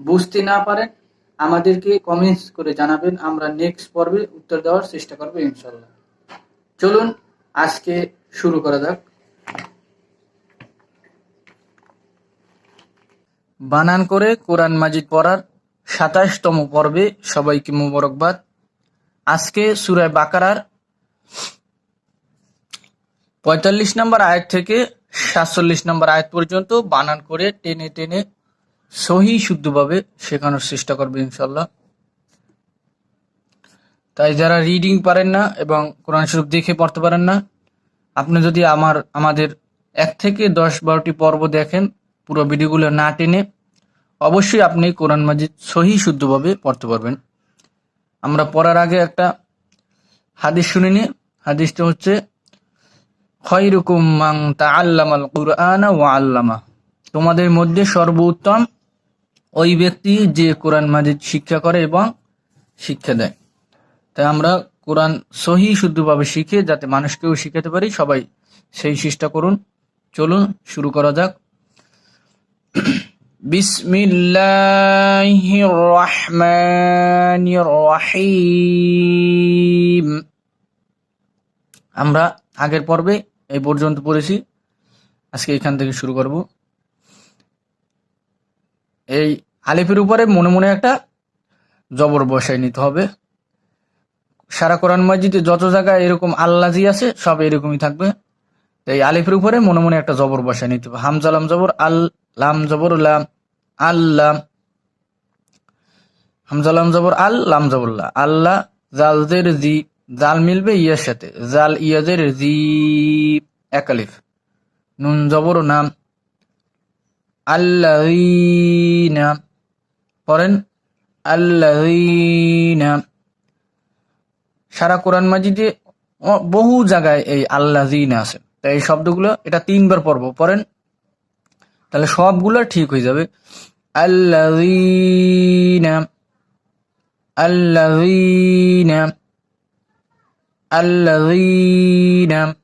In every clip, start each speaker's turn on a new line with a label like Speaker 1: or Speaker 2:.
Speaker 1: বুঝতে না পারেন আমাদেরকে কমেন্টস করে জানাবেন। আমরা নেক্সট পর্বে উত্তর দেওয়ার চেষ্টা করব ইনশাল্লাহ। চলুন, আজকে শুরু করা যাক। বানান করে কোরআন মাজিদ পড়ার সাতাশতম পর্বে সবাইকে মুবারকবাদ। আজকে সুরায় বাকারার পঁয়তাল্লিশ নম্বর আয়াত থেকে সাতচল্লিশ নম্বর আয়াত পর্যন্ত বানান করে টেনে টেনে সহি শুদ্ধভাবে শেখানোর চেষ্টা করবে ইনশাল্লাহ তাই যারা রিডিং পারেন না এবং কোরআন শরীফ দেখে পড়তে পারেন না, আপনি যদি আমার, আমাদের এক থেকে দশ বারোটি পর্ব দেখেন, পুরো ভিডিওগুলো না টেনে, অবশ্যই আপনি কোরআন মাজিদ সহি শুদ্ধভাবে পড়তে পারবেন। আমরা পড়ার আগে একটা হাদিস শুনে নিই। হাদিসটা হচ্ছে, খয়রুকুম মাং তাআল্লামাল কুরআনা ওয়া আল্লামা। তোমাদের মধ্যে সর্বোত্তম ওই ব্যক্তি যে কোরআন মাজিদ শিক্ষা করে এবং শিক্ষা দেয়। তাই আমরা কোরআন সহি শুদ্ধভাবে শিখে যাতে মানুষকেও শিখাতে পারি, সবাই সেই চেষ্টা করুন। চলুন, শুরু করা যাক। বিসমিল্লাহির রহমানির রহিম আমরা আগের পর্বে এই পর্যন্ত পড়েছি। আজকে এখান থেকে শুরু করব। এই আলিফের উপরে মনে মনে একটা জবর বসাই নিতে হবে। সারা কোরআন মসজিদে যত জায়গায় এরকম আল্লাজি আছে, সব এরকমই থাকবে। এই আলিফের উপরে মনে মনে একটা জবর বসাই নিতে হবে। হামজালাম জবর, আল, লাম জবর, লাম আল্লাম হামজালাম জবর, আল, লাম জবরল্লাহ আল্লাহ, জালদের জি, জাল মিলবে ইয়ার সাথে। জাল, ইয়াদের জি একালিফ নুন জবর, নাম। আল্লাহিনা পড়েন আল্লাহিনা সারা কোরআন মাজিদে বহু জায়গায় এই আল্লাহিনা আছে। তাই এই শব্দগুলো, এটা তিনবার পড়ব। পড়েন, তাহলে সবগুলো ঠিক হয়ে যাবে। আল্লাহিনা আল্লাহিনা আল্লাহিনা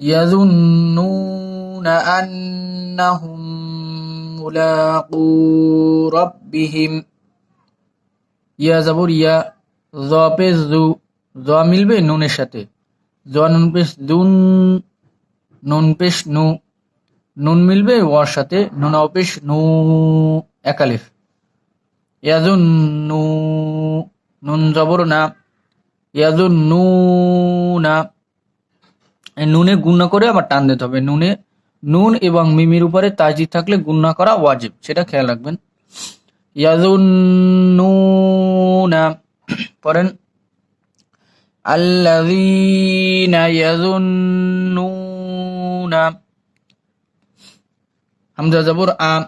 Speaker 1: يظنون أنهم ملاقو ربهم ইয়া যাবর ইয়া জ পেশ জু জ মিলবে নুনের সাথে জ নুন পেশ দুন নুন পেশ নু নুন মিলবে ওয়ার সাথে নুন পেশ নু একালিফ ইয়াজুন নু নুন জবর না ইয়াজুন নু না এই নুনে গুণনা করে আবার টান দিতে হবে। নুনে, নুন এবং মিমির উপরে তাজি থাকলে গুণনা করা ওয়াজিব, সেটা খেয়াল রাখবেন। ইয়াজুন্নুনা হামজা জবর আ,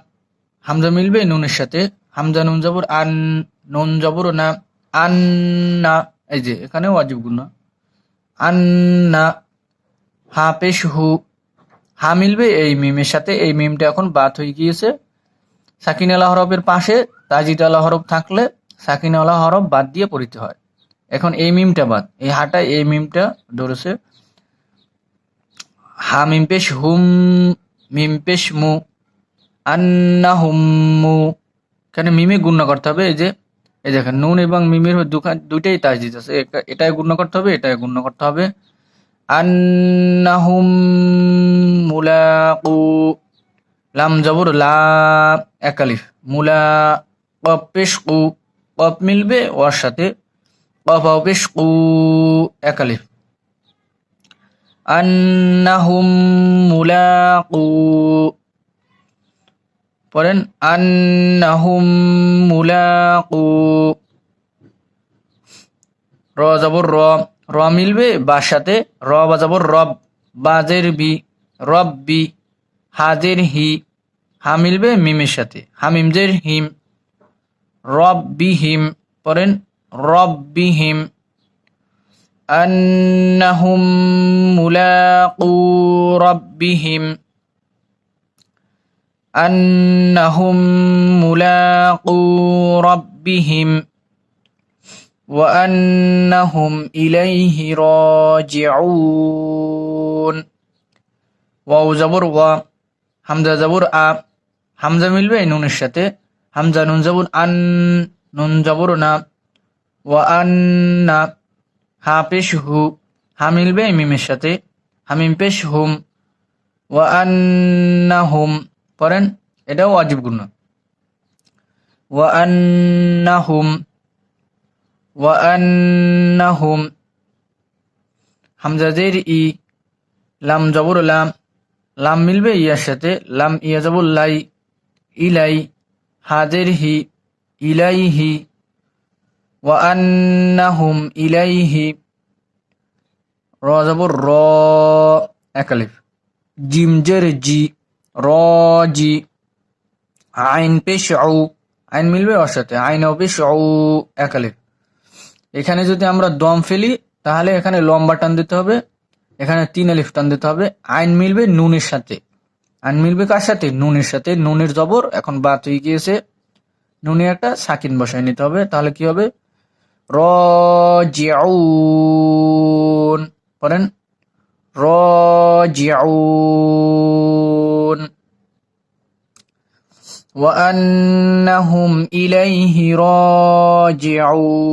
Speaker 1: হামজা মিলবে নুনের সাথে, হামজা নুন জবর আন, নুন জবর না, আন্না, এই যে এখানে ওয়াজিব গুণা আন্না হা পেশ হু। হা মিলবে এই মিমের সাথে। এই মিমটা এখন বাদ হয়ে গিয়েছে। সাকিন আলা হরফের পাশে তাজিদ আলা হরফ থাকলে সাকিন আলা হরফ বাদ দিয়ে পড়িতে হয়। এখন এই মিমটা বাদ। এই হাটা, এই মিমটা ধরেছে। হা মিম পেশ হুম, মিম পেশ মু, আন্না হুম্মু এখানে মিমে গুণ্য করতে হবে? এই যে, এই দেখেন, নুন এবং মিমের দুখান- দুইটাই তাজিদ আছে। এটাই গুণ্য করতে হবে, এটাই গুণ্য করতে হবে। আন্নাহুম মুলাকু, লাম জবর লা একালিফ মুলা কপ পেশ কু কপ মিলবে ওর সাথে কপ পেশ কু একালিফ আন্নাহুম মুলাকু, পড়েন, আন্নাহুম মুলাকু। র যাবর র র মিলবে বার সাথে র বা যাবর রব বাজের বি রব বি হাজের হি হা মিলবে মিমের সাথে হামিমজের হিম রব বি হিম পড়েন রব বি হিম أنهم ملاقو ربهم أنهم ملاقو ربهم وأنهم إليه راجعون ওয়াও জবর ওয়া হামজা জবর আ হামজা মিলবে নুনের সাথে হামজা নুন জবর আন নুন জবর না ওয়া আন্না হা পেশ হু হা মিলবে মিমের সাথে হামিম পেশ হুম ওয়া আন্না হুম পড়েন এটাও ওয়াজিব গুণ ওয়া আন্না হুম ওয়া আন্না হুম হামজাজের ই লাম জবর লাম লাম মিলবে ইয়ার সাথে, লাম ইয়া জবর লাই, ইলাই, হাজের হি ইলাইহি ওয়া আন্নাহুম ইলাইহি র জবর র একালিফ জিমজের জি, র জি, আইন পেশ ও আইন মিলবে ওর সাথে, আইন পেশ ও একালিফ এখানে যদি আমরা দম ফেলি, তাহলে এখানে লম্বা টান দিতে হবে, এখানে তিন আলিফ টান দিতে হবে। আইন মিলবে নুনের সাথে। আইন মিলবে কার সাথে? নুনের সাথে। নুনের জবর, এখন বাত হয়ে গিয়েছে। নুনে একটা সাকিন বসায় নিতে হবে, তাহলে কি হবে? রাজিউন। পড়েন? রাজিউন। وأنهم إليه راجعون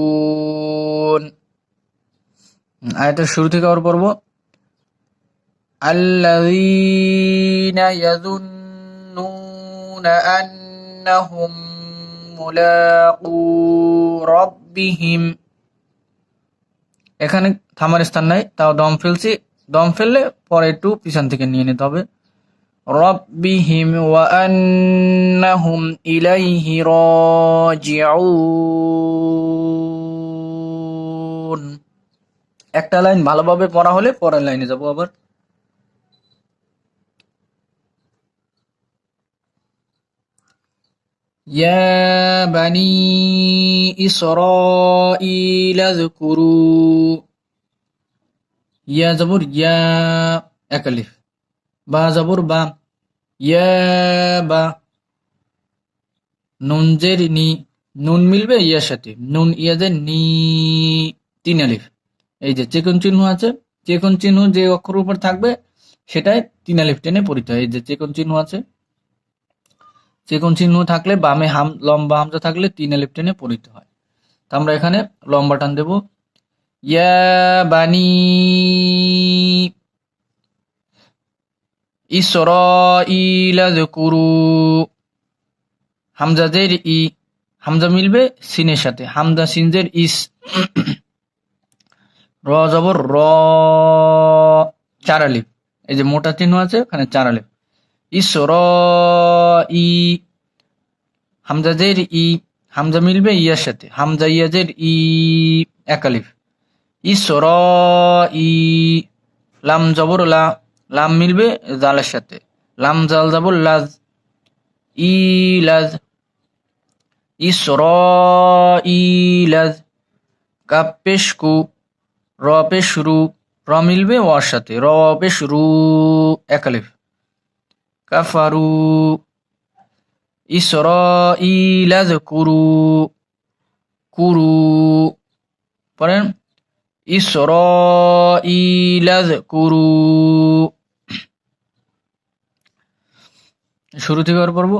Speaker 1: আয়াতের শুরু থেকে আবার পড়ব الذين يظنون أنهم ملاقو ربهم এখানে থামার স্থান নাই তাও দম ফেলছি দম ফেললে পরে একটু পিছন থেকে নিয়ে নিতে হবে রব্বিহিম ওয়া আন্নাহুম ইলাইহি রাজিউন একটা লাইন ভালোভাবে পড়া হলে পরের লাইনে যাব আবার يا بني إسرائيل اذكروا يا زبور يا أكلف বা জবর বা, ইয়া বা, নুন জের নি, নুন মিলবে ইয়ার সাথে, নুন ইয়াদের নি, তিন আলিফ। এই যে চেকন চিহ্ন আছে, চেকন চিহ্ন যে অক্ষর উপর থাকবে, সেটাই তিন আলিফ টেনে হয় এই যে চেকন চিহ্ন আছে, চেকন চিহ্ন থাকলে বামে হাম, লম্বা হামজা থাকলে তিন আলিফ টেনে পড়িতে হয়। তো আমরা এখানে লম্বা টান দেব। ইয়া বানি ইসরাইল যকুরু। হামজাদের ই, হামজা মিলবে সিনের সাথে। হামজা সিনজের ইস। র জবর র। চার এই যে মোটা চিহ্ন আছে, ওখানে চার ইসর ই হামজাদের ই, হামজা মিলবে ইয়ার সাথে। হামজা ইয়াজের ই, এক আলিফ। ই লাম জবর লা। লাম মিলবে জালের সাথে। লাম জাল যাবর লাজ, ই লাজ ইসর ই লাজ কাপ পেশ কু র পেশ রু র মিলবে ওয়ার সাথে র পেশ রু একালিফ কাফারু ইসর ই লাজ কুরু কুরু, পরেন ইসর ই লাজ কুরু। শুরু থেকে আর পড়বো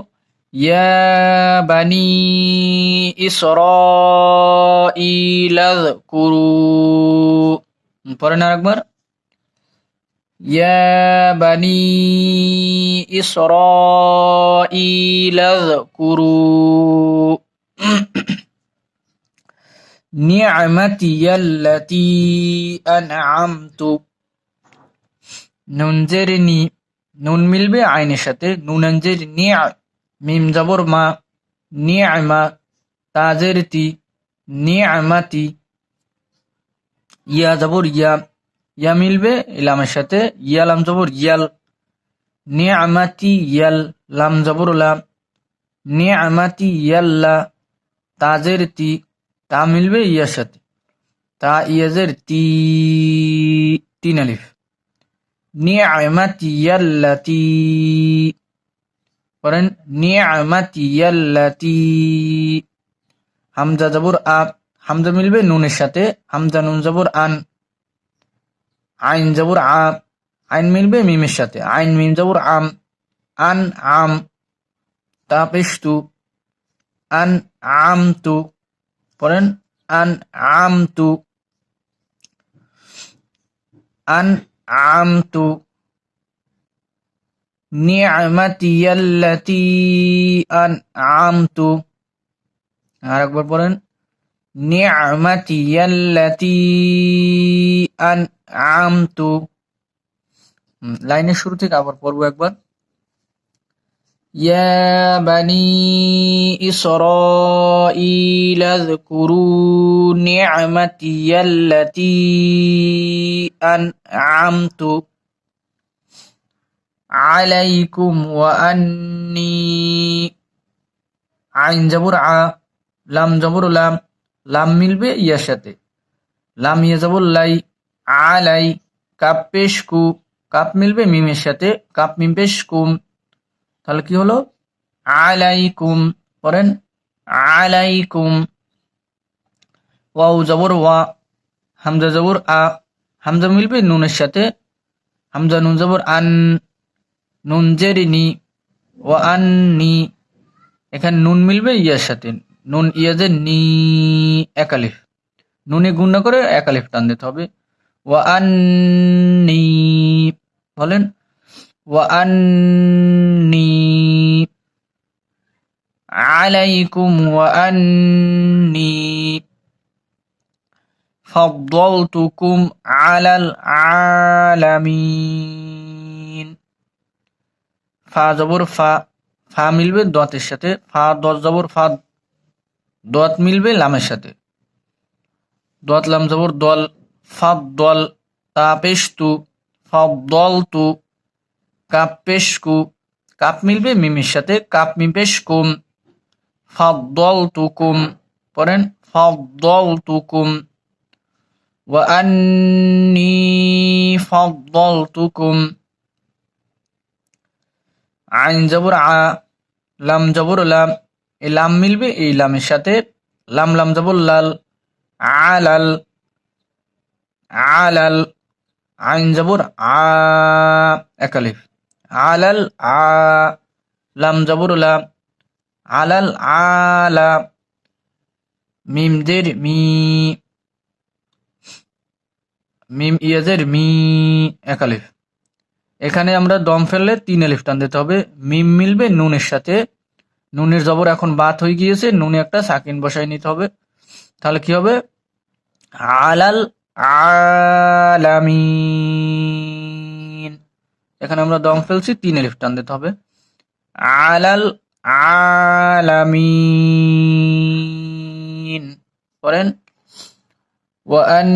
Speaker 1: ইয়া বানি ইসরাইল কুরু পড়েন আর একবার يا بني إسرائيل اذكروا نعمتي التي أنعمت নুনজেরিনি নুন মিলবে, আইনের সাথে। নুনঞ্জের নিয়া, মিম মা নিয়ামা তাজের তি নিয়ামাতি ইয়া জবর ইয়া ইয়া মিলবে ইলামের সাথে। ইয়ালাম জবর ইয়াল নিয়ামাতি ইয়াল, লাম জবর লাম নিয়ামাতি ইয়াল্লা তাজের তি, তা মিলবে ইয়ার সাথে। তা ইয়াজের তি, তিন আলিফ। নিয়ামাতি ইয়াল্লাতি করেন নিয়ামাতি ইয়াল্লাতি হামজা জবর আ হামজা মিলবে নুনের সাথে, হামজা নুন জবর আন। আইন জবর আ আইন মিলবে মিমের সাথে, আইন মিম জবর আম, আন আম। তাপিস্তু আন আম তু পড়েন, আন আম তু আন আম نعمتي التي أنعمت আন আম نعمتي আম তু লাইনের শুরু থেকে আবার পড়ব একবার। يا بني إسرائيل اذكروا نعمتي التي أنعمت عليكم وأني আইন জবর আ লাম জবর লাম লাম মিলবে ইয়ার সাথে লাম ইয়া জবর লাই আলাই কাপ পেশ কু কাপ মিলবে মিমের সাথে কাপ মিম পেশ কুম তাহলে কি হলো? আলাইকুম, পড়েন, আলাইকুম। ওয়াউ জবর, ওয়া। হামজা, জবর, আ। হামজা মিলবে নুনের সাথে। হামজা, নুন, জবর, আন। নুন, জেরিনি। ওয়া আন নি এখানে নুন মিলবে ইয়ার সাথে। নুন ইয়াজে নি একালিফ নুনে গুণা করে একালিফ টান দিতে হবে। ওয়া আন নি বলেন। ওয়া আন عليكم وأني فضلتكم على العالمين ফা জবর ফা ফা মিলবে দতের সাথে ফা দশ জবর ফা দত মিলবে লামের সাথে দত লাম জবর দল ফা দল তা পেশ তু ফা দল তু কাপ পেশকু কাপ মিলবে মিমের সাথে কাপ মিম পেশকুম ফাদ্দলতুকুম পড়েন ফাদ্দলতুকুম ওয়া আন্নি ফাদ্দলতুকুম আইন জবর আ, লাম জবর লাম, এই লাম মিলবে, এই লামের সাথে লাম লাম জবর লাল, আলাল আলাল, আইন জবর আ একালিফ আলাল, আ, লাম জবর লাম আলাল আলা মিমদের মি, মিম ইয়াজের মি একালিফ এখানে আমরা দম ফেললে তিন আলিফ টান দিতে হবে। মিম মিলবে নুনের সাথে। নুনের জবর এখন বাত হয়ে গিয়েছে, নুনে একটা সাকিন বসাই নিতে হবে। তাহলে কি হবে? আলাল আলামিন। এখানে আমরা দম ফেলছি, তিন এলিফ টান দিতে হবে। আলাল আলামিন পড়েন ওয়ান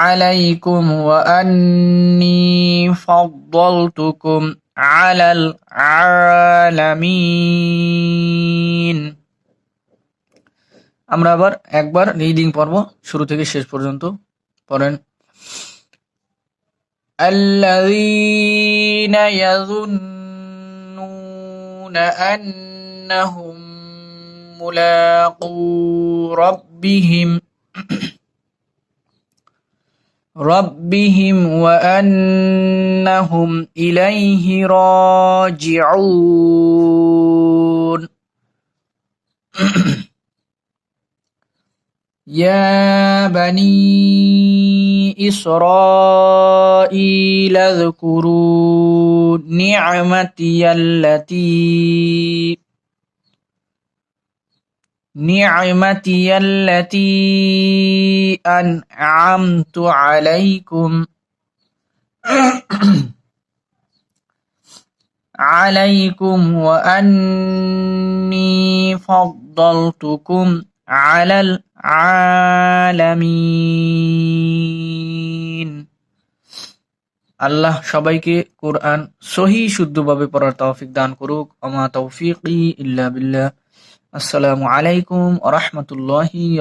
Speaker 1: আলাইকুম ওয়ান্নি ফাদ্দালতুকুম আলাল আলামিন আমরা আবার একবার রিডিং পড়ব শুরু থেকে শেষ পর্যন্ত পড়েন الذين يظنون أنهم ملاقو ربهم ربهم وأنهم إليه راجعون يا بني إسرائيل اذكروا نعمتي التي نعمتي التي أنعمت عليكم عليكم وأني فضلتكم على আলামিন। আল্লাহ সবাইকে কোরআন সহি শুদ্ধভাবে পড়ার তৌফিক দান করুক। আমা তৌফিক ইল্লা বিল্লাহ। আসসালামু আলাইকুম আ রহমতুল্লাহি